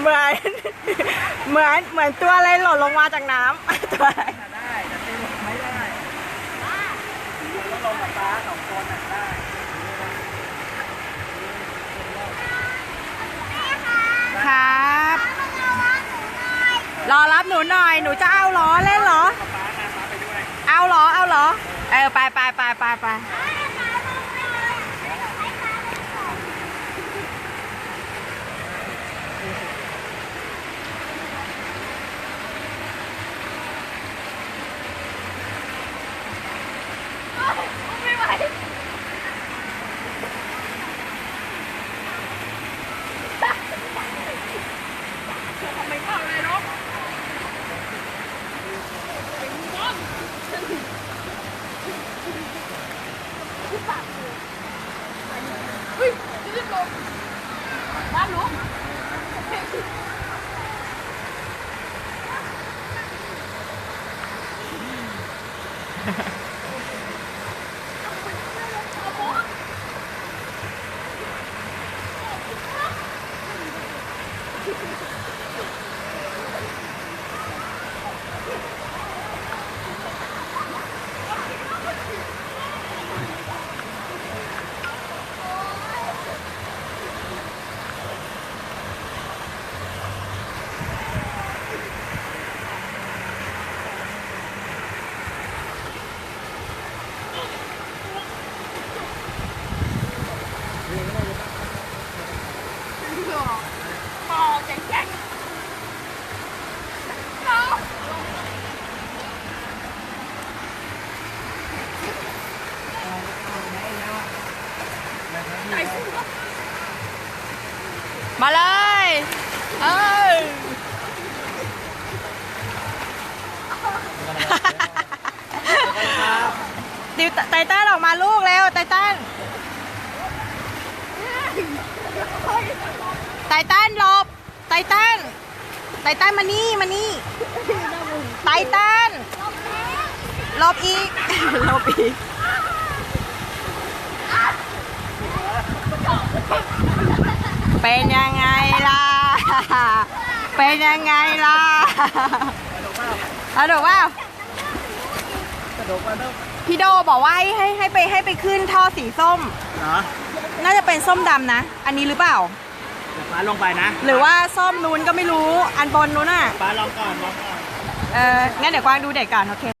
เหมือนเหมือนเหมือนตัวอะไรหล่นลงมาจากน้ำตัวอะไรได้แต่ตีลงไม่ได้แล้วลงกับฟ้าสองคนน่ะได้ครับ รอรับหนูหน่อย หนูจะเอาเหรอเล่นเหรอ เอาเหรอเอาเหรอเออไปไปไปไปไป Oui, c'est de Ha ha. มาเลยเอ้ยดิวไตเติ้ลออกมาลูกเร็วไตเติ้ลไตเติ้ลหลบไตเติ้ลไตเติ้ลมานี่มานี่ไตเติ้ลหลบอีกหลบอีก เป็นยังไงล่ะ เป็นยังไงล่ะเอาดูว่ากระโดดมาเริ่มพี่โดบอกว่าให้ให้ให้ไปให้ไปขึ้นท่อสีส้ม เหรอน่าจะเป็นส้มดำนะ อันนี้หรือเปล่า เดี๋ยวฟ้าลงไปนะหรือว่าส้มนู้นก็ไม่รู้ อันบนนู้นอะฟ้าลองก่อนลองก่อน เอองั้นเดี๋ยวกวางดูเด็กก่อนโอเค